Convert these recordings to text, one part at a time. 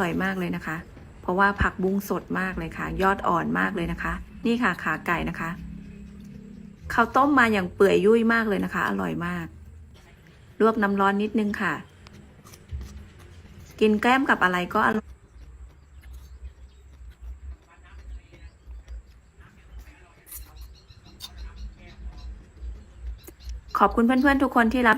ร่อยมากเลยนะคะ เพราะว่าผักบุ้งสดมากเลยค่ะ ยอดอ่อนมากเลยนะคะ นี่ค่ะขาไก่นะคะเขาต้มมาอย่างเปื่อยยุ่ยมากเลยนะคะ อร่อยมาก ลวกน้ำร้อนนิดนึงค่ะ กินแก้มกับอะไรก็อร่อยขอบคุณเพื่อนๆทุกคนที่รับ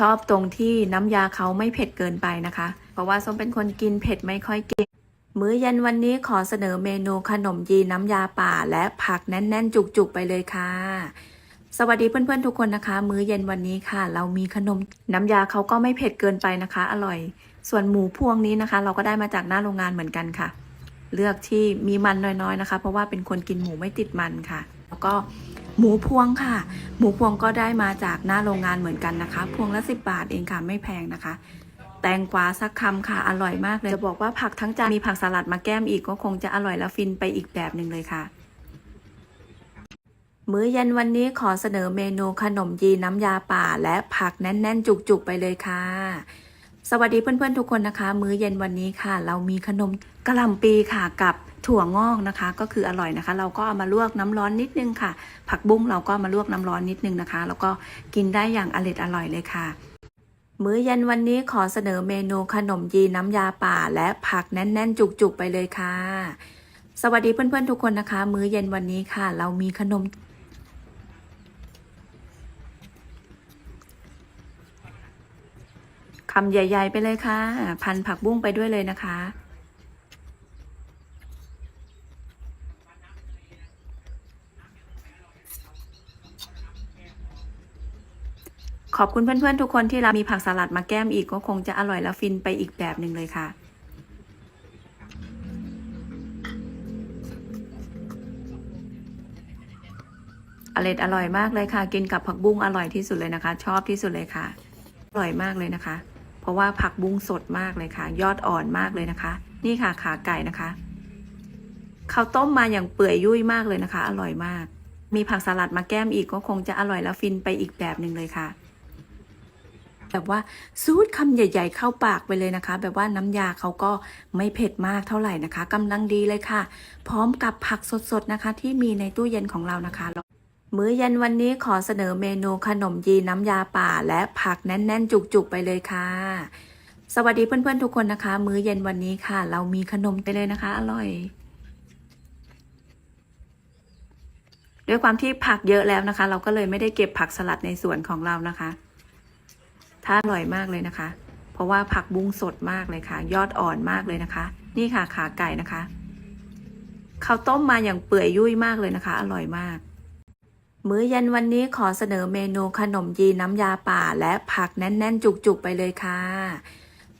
ชอบตรงที่น้ำยาเขาไม่เผ็ดเกินไปนะคะ เพราะว่าส้มเป็นคนกินเผ็ดไม่ค่อยเก่งมื้อเย็นวันนี้ขอเสนอเมนูขนมจีนน้ำยาป่า และผักแน่นๆ จุกๆ ไปเลยค่ะ สวัสดีเพื่อนๆทุกคนนะคะ มื้อเย็นวันนี้ค่ะ เรามีขนมน้ำยาเขาก็ไม่เผ็ดเกินไปนะคะ อร่อย ส่วนหมูพวงนี้นะคะ เราก็ได้มาจากหน้าโรงงานเหมือนกันค่ะ เลือกที่มีมันน้อยๆนะคะ เพราะว่าเป็นคนกินหมูไม่ติดมันค่ะ แล้วก็ หมูพวงค่ะ หมูพวงก็ได้มาจากหน้าโรงงานเหมือนกันนะคะ พวงละสิบบาทเองค่ะไม่แพงนะคะ แตงกวาสักคำค่ะ อร่อยมากเลย จะบอกว่าผักทั้งจานมีผักสลัดมาแก้มอีกก็คงจะอร่อยและฟินไปอีกแบบหนึ่งเลยค่ะ มื้อเย็นวันนี้ขอเสนอเมนูขนมจีนน้ำยาป่าและผักแน่นๆ จุกๆไปเลยค่ะ สวัสดีเพื่อนๆทุกคนนะคะ มื้อเย็นวันนี้ค่ะ เรามีขนมกะหล่ำปีค่ะกับถั่วงอกนะคะ ก็คืออร่อยนะคะ เราก็เอามาลวกน้ำร้อนนิดนึงค่ะ ผักบุ้งเราก็มาลวกน้ำร้อนนิดนึงนะคะ แล้วก็กินได้อย่างอร่อยอร่อยเลยค่ะ มื้อเย็นวันนี้ขอเสนอเมนูขนมจีนน้ำยาป่า และผักแน่น ๆ จุกๆไปเลยค่ะ สวัสดีเพื่อนๆทุกคนนะคะ มื้อเย็นวันนี้ค่ะ เรามีขนม คำใหญ่ ๆ ไปเลยค่ะ พันผักบุ้งไปด้วยเลยนะคะ ขอบคุณเพื่อนๆทุกคนที่รับมีผักสลัดมาแก้มอีกก็คงจะอร่อยและฟินไปอีกแบบหนึ่งเลยค่ะอร่อยอร่อยมากเลยค่ะ กินกับผักบุ้งอร่อยที่สุดเลยนะคะ ชอบที่สุดเลยค่ะ อร่อยมากเลยนะคะ เพราะว่าผักบุ้งสดมากเลยค่ะ ยอดอ่อนมากเลยนะคะ นี่ค่ะขาไก่นะคะเขาต้มมาอย่างเปื่อยยุ่ยมากเลยนะคะ อร่อยมาก มีผักสลัดมาแก้มอีกก็คงจะอร่อยและฟินไปอีกแบบหนึ่งเลยค่ะ แบบว่าซูดคำใหญ่ ๆ เข้าปากไปเลยนะคะ แบบว่าน้ำยาเขาก็ไม่เผ็ดมากเท่าไหร่นะคะกำลังดีเลยค่ะ พร้อมกับผักสดๆนะคะ ที่มีในตู้เย็นของเรานะคะ มื้อเย็นวันนี้ขอเสนอเมนูขนมจีนน้ำยาป่า และผักแน่น ๆ จุก ๆ ไปเลยค่ะ สวัสดีเพื่อน ๆ ทุกคนนะคะ มื้อเย็นวันนี้ค่ะ เรามีขนมไปเลยนะคะ อร่อย ด้วยความที่ผักเยอะแล้วนะคะ เราก็เลยไม่ได้เก็บผักสลัดในสวนของเรานะคะ ถ้าอร่อยมากเลยนะคะ เพราะว่าผักบุ้งสดมากเลยค่ะ ยอดอ่อนมากเลยนะคะ นี่ค่ะขาไก่นะคะเขาต้มมาอย่างเปื่อยยุ่ยมากเลยนะคะ อร่อยมาก มื้อเย็นวันนี้ขอเสนอเมนูขนมจีนน้ำยาป่า และผักแน่นๆ จุกๆ ไปเลยค่ะ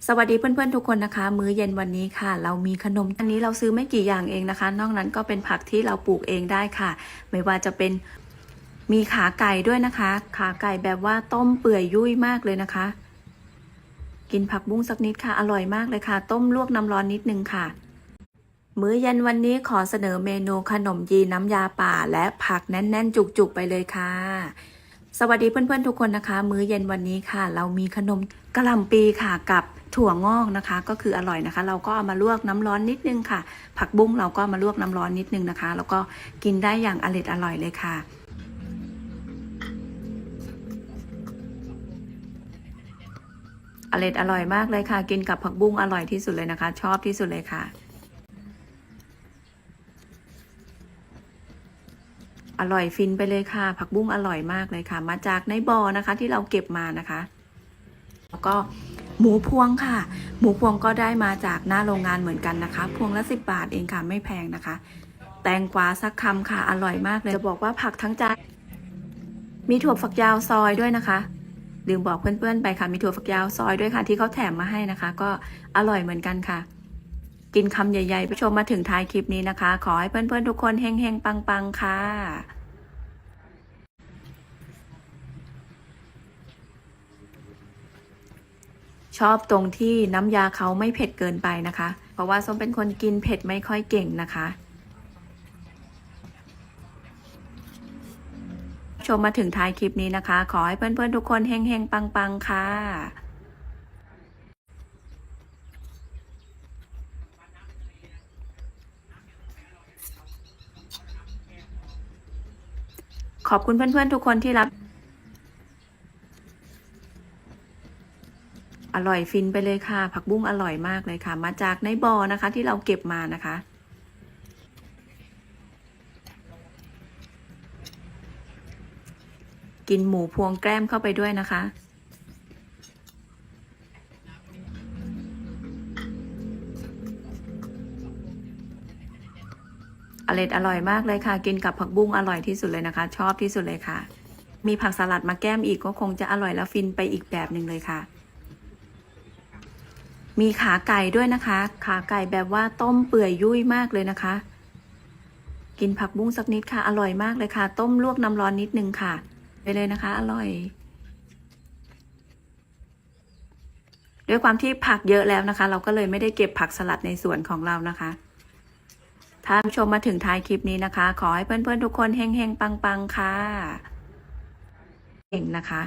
สวัสดีเพื่อนๆ ทุกคนนะคะ มื้อเย็นวันนี้ค่ะ เรามีขนมอันนี้เราซื้อไม่กี่อย่างเองนะคะ นอกนั้นก็เป็นผักที่เราปลูกเองได้ค่ะ ไม่ว่าจะเป็นมีขาไก่ด้วยนะคะ ขาไก่แบบว่าต้มเปื่อยยุ่ยมากเลยนะคะ กินผักบุ้งสักนิดค่ะ อร่อยมากเลยค่ะ ต้มลวกน้ำร้อนนิดนึงค่ะ มื้อเย็นวันนี้ขอเสนอเมนูขนมจีน้ำยาป่า และผักแน่นๆ จุกๆ ไปเลยค่ะ สวัสดีเพื่อนๆทุกคนนะคะ มื้อเย็นวันนี้ค่ะ เรามีขนมกะหล่ำปีค่ะกับถั่วงอกนะคะ ก็คืออร่อยนะคะ เราก็เอามาลวกน้ำร้อนนิดนึงค่ะ ผักบุ้งเราก็มาลวกน้ำร้อนนิดนึงนะคะ แล้วก็กินได้อย่างอร่อยอร่อยเลยค่ะอร่อยอร่อยมากเลยค่ะ กินกับผักบุ้งอร่อยที่สุดเลยนะคะ ชอบที่สุดเลยค่ะ อร่อยฟินไปเลยค่ะ ผักบุ้งอร่อยมากเลยค่ะ มาจากในบ่อนะคะที่เราเก็บมานะคะ แล้วก็หมูพวงค่ะ หมูพวงก็ได้มาจากหน้าโรงงานเหมือนกันนะคะ พวงละสิบบาทเองค่ะไม่แพงนะคะ แตงกวาสักคำค่ะ อร่อยมากเลย จะบอกว่าผักทั้งจานมีถั่วฝักยาวซอยด้วยนะคะลืมบอกเพื่อนๆไปค่ะมีถั่วฝักยาวซอยด้วยค่ะ ที่เขาแถมมาให้นะคะ ก็อร่อยเหมือนกันค่ะ กินคำใหญ่ๆไปชมมาถึงท้ายคลิปนี้นะคะ ขอให้เพื่อนๆทุกคนเฮงๆ ปังๆ ค่ะชอบตรงที่น้ำยาเขาไม่เผ็ดเกินไปนะคะ เพราะว่าส้มเป็นคนกินเผ็ดไม่ค่อยเก่งนะคะชชมมาถึงท้ายคลิปนี้นะคะ ขอให้เพื่อนๆทุกคนเฮงๆปังๆ ค่ะ ขอบคุณเพื่อนๆทุกคนที่รับ อร่อยฟินไปเลยค่ะ ผักบุ้งอร่อยมากเลยค่ะ มาจากในบ่อนะคะ ที่เราเก็บมานะคะกินหมูพวงแกล้มเข้าไปด้วยนะคะ อร่อยอร่อยมากเลยค่ะ กินกับผักบุ้งอร่อยที่สุดเลยนะคะ ชอบที่สุดเลยค่ะ มีผักสลัดมาแก้มอีกก็คงจะอร่อยแล้วฟินไปอีกแบบหนึ่งเลยค่ะ มีขาไก่ด้วยนะคะ ขาไก่แบบว่าต้มเปื่อยยุ่ยมากเลยนะคะ กินผักบุ้งสักนิดค่ะ อร่อยมากเลยค่ะ ต้มลวกน้ำร้อนนิดนึงค่ะ ไปเลยนะคะ อร่อยด้วยความที่ผักเยอะแล้วนะคะ เราก็เลยไม่ได้เก็บผักสลัดในสวนของเรานะคะ ถ้าชมมาถึงท้ายคลิปนี้นะคะ ขอให้เพื่อนๆทุกคนเฮงๆปังๆค่ะเก่งนะคะ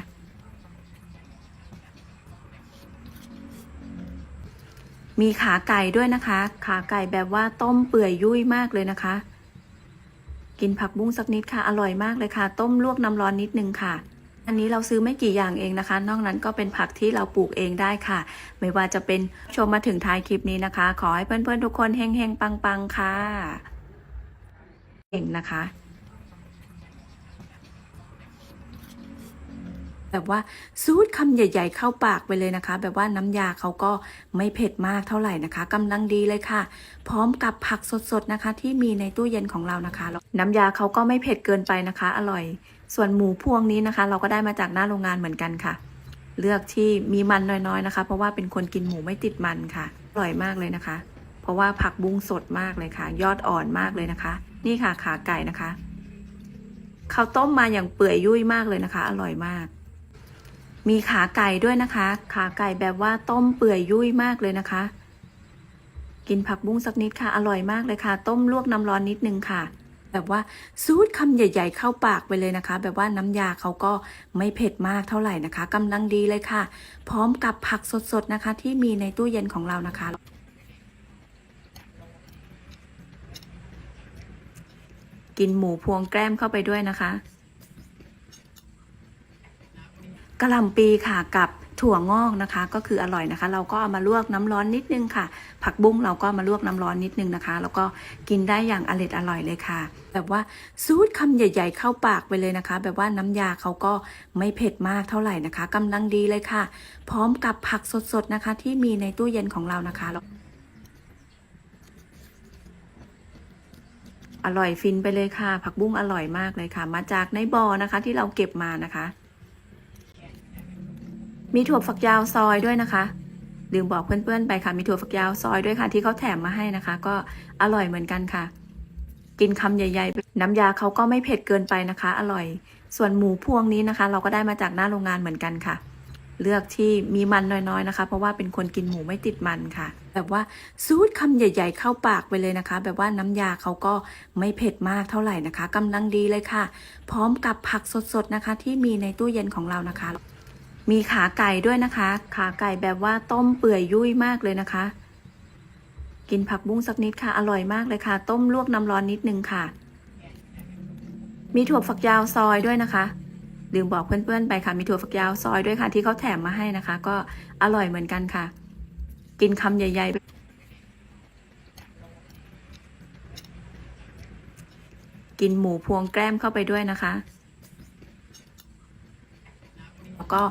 มีขาไก่ด้วยนะคะ ขาไก่แบบว่าต้มเปื่อยยุ่ยมากเลยนะคะ กินผักบุ้งสักนิดค่ะ อร่อยมากเลยค่ะ ต้มลวกน้ำร้อนนิดนึงค่ะ อันนี้เราซื้อไม่กี่อย่างเองนะคะ นอกนั้นก็เป็นผักที่เราปลูกเองได้ค่ะ ไม่ว่าจะเป็นชมมาถึงท้ายคลิปนี้นะคะ ขอให้เพื่อนๆทุกคนเฮงๆปังๆค่ะเก่งนะคะแบบว่าซูดคำใหญ่ ๆ เข้าปากไปเลยนะคะ แบบว่าน้ำยาเขาก็ไม่เผ็ดมากเท่าไหร่นะคะกำลังดีเลยค่ะ พร้อมกับผักสดๆนะคะ ที่มีในตู้เย็นของเรานะคะ น้ำยาเขาก็ไม่เผ็ดเกินไปนะคะ อร่อย ส่วนหมูพวงนี้นะคะ เราก็ได้มาจากหน้าโรงงานเหมือนกันค่ะ เลือกที่มีมันน้อยๆนะคะ เพราะว่าเป็นคนกินหมูไม่ติดมันค่ะอร่อยมากเลยนะคะ เพราะว่าผักบุ้งสดมากเลยค่ะ ยอดอ่อนมากเลยนะคะ นี่ค่ะขาไก่นะคะเขาต้มมาอย่างเปื่อยยุ่ยมากเลยนะคะ อร่อยมาก มีขาไก่ด้วยนะคะ ขาไก่แบบว่าต้มเปื่อยยุ่ยมากเลยนะคะ กินผักบุ้งสักนิดค่ะ อร่อยมากเลยค่ะ ต้มลวกน้ำร้อนนิดนึงค่ะ แบบว่าซูดคำใหญ่ ๆ เข้าปากไปเลยนะคะ แบบว่าน้ำยาเขาก็ไม่เผ็ดมากเท่าไหร่นะคะกำลังดีเลยค่ะ พร้อมกับผักสดๆนะคะ ที่มีในตู้เย็นของเรานะคะกินหมูพวงแกล้มเข้าไปด้วยนะคะกะหล่ำปีค่ะกับ ถั่วงอกนะคะ ก็คืออร่อยนะคะ เราก็เอามาลวกน้ำร้อนนิดนึงค่ะ ผักบุ้งเราก็มาลวกน้ำร้อนนิดนึงนะคะ แล้วก็กินได้อย่างอร่อยอร่อยเลยค่ะ แบบว่าซูดคำใหญ่ ๆ เข้าปากไปเลยนะคะ แบบว่าน้ำยาเขาก็ไม่เผ็ดมากเท่าไหร่นะคะกำลังดีเลยค่ะ พร้อมกับผักสดๆนะคะ ที่มีในตู้เย็นของเรานะคะอร่อยฟินไปเลยค่ะ ผักบุ้งอร่อยมากเลยค่ะ มาจากในบ่อนะคะที่เราเก็บมานะคะ มีถั่วฝักยาวซอยด้วยนะคะลืมบอกเพื่อนๆไปค่ะ มีถั่วฝักยาวซอยด้วยค่ะ ที่เขาแถมมาให้นะคะ ก็อร่อยเหมือนกันค่ะ กินคำใหญ่ ๆ น้ำยาเขาก็ไม่เผ็ดเกินไปนะคะ อร่อย ส่วนหมูพวงนี้นะคะ เราก็ได้มาจากหน้าโรงงานเหมือนกันค่ะ เลือกที่มีมันน้อยๆนะคะ เพราะว่าเป็นคนกินหมูไม่ติดมันค่ะ แบบว่าซูดคำใหญ่ ๆ เข้าปากไปเลยนะคะ แบบว่าน้ำยาเขาก็ไม่เผ็ดมากเท่าไหร่นะคะกำลังดีเลยค่ะ พร้อมกับผักสดๆนะคะ ที่มีในตู้เย็นของเรานะคะ มีขาไก่ด้วยนะคะ ขาไก่แบบว่าต้มเปื่อยยุ่ยมากเลยนะคะ กินผักบุ้งสักนิดค่ะ อร่อยมากเลยค่ะ ต้มลวกน้ำร้อนนิดนึงค่ะ มีถั่วฝักยาวซอยด้วยนะคะลืมบอกเพื่อนๆไปค่ะ มีถั่วฝักยาวซอยด้วยค่ะ ที่เขาแถมมาให้นะคะ ก็อร่อยเหมือนกันค่ะ กินคำใหญ่ ๆ กินหมูพวงแกล้มเข้าไปด้วยนะคะ แล้วก็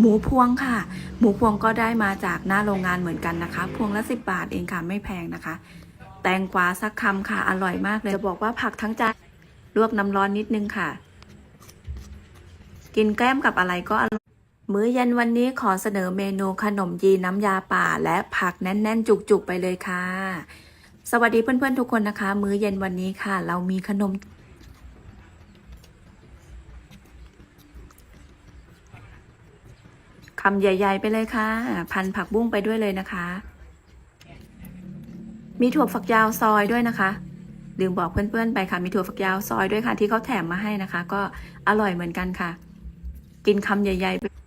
หมูพวงค่ะ หมูพวงก็ได้มาจากหน้าโรงงานเหมือนกันนะคะ พวงละสิบบาทเองค่ะไม่แพงนะคะ แตงกวาสักคำค่ะ อร่อยมากเลย จะบอกว่าผักทั้งจานลวกน้ำร้อนนิดนึงค่ะ กินแกล้มกับอะไรก็อร่อยมื้อเย็นวันนี้ขอเสนอเมนูขนมจีน้ำยาป่า และผักแน่น ๆ จุก ๆ ไปเลยค่ะ สวัสดีเพื่อน ๆ ทุกคนนะคะ มื้อเย็นวันนี้ค่ะ เรามีขนม คำใหญ่ ๆ ไปเลยค่ะ พันผักบุ้งไปด้วยเลยนะคะ มีถั่วฝักยาวซอยด้วยนะคะลืมบอกเพื่อนๆไปค่ะ มีถั่วฝักยาวซอยด้วยค่ะ ที่เขาแถมมาให้นะคะ ก็อร่อยเหมือนกันค่ะ กินคำใหญ่ ๆ